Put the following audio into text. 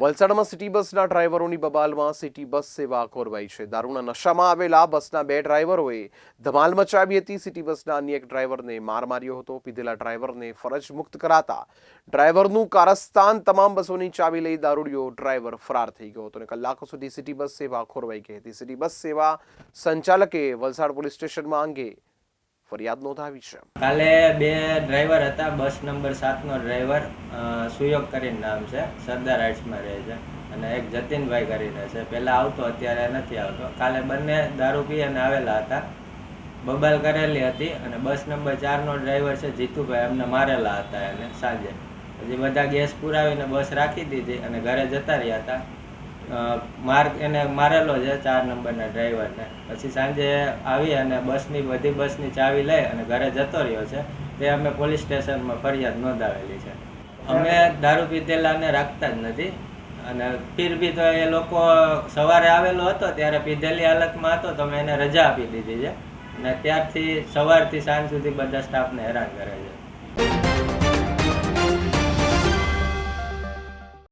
વલસાડમાં સિટી બસના ડ્રાઈવરોની બબાલમાં city bus સેવા ખોરવાઈ છે. દારૂના નશામાં આવેલા બસના બે ડ્રાઈવરોએ ધમાલ મચાવી હતી. સિટી બસના અન્ય એક ડ્રાઈવરને માર માર્યો હતો. પીધેલા ડ્રાઈવરને ફરજ મુક્ત કરાતા ડ્રાઈવરનું કારસ્તાન તમામ બસોની ચાવી લઈ દારૂડિયો ડ્રાઈવર ફરાર થઈ ગયો હતો અને કલાકો સુધી સિટી બસ સેવા ખોરવાઈ ગઈ હતી. સિટી બસ સેવા સંચાલકે વલસાડ પોલીસ સ્ટેશનમાં અંગે ફરિયાદ નોંધાવી છે. કાલે બે ડ્રાઈવર હતા, બસ નંબર સાતનો ડ્રાઈવર સુયોગ કરીને નામ છે, સરદાર હાઇટ્સમાં રહે છે અને એક જતીનભાઈ કરીને છે. પહેલાં આવતો, અત્યારે નથી આવતો. કાલે બંને દારૂ પી અને આવેલા હતા. બબાલ કરેલી હતી અને બસ નંબર ચારનો ડ્રાઈવર છે, જીતુભાઈ, એમને મારેલા હતા એને, સાંજે. પછી બધા ગેસ પુરાવીને બસ રાખી દીધી અને ઘરે જતા રહ્યા હતા. અ, માર એને મારેલો છે ચાર નંબરના ડ્રાઈવરને. પછી સાંજે આવી અને બસની બધી બસની ચાવી લઈ અને ઘરે જતો રહ્યો છે. તે અમે પોલીસ સ્ટેશનમાં ફરિયાદ નોંધાવેલી છે. અમે દારૂ પીધેલાને રાખતા જ નથી. અને ફીર બી તો એ લોકો સવારે આવેલો હતો ત્યારે પીધેલી હાલતમાં હતો તો એને રજા આપી દીધી છે. અને ત્યારથી સવારથી સાંજ સુધી બધા સ્ટાફને હેરાન કરે છે.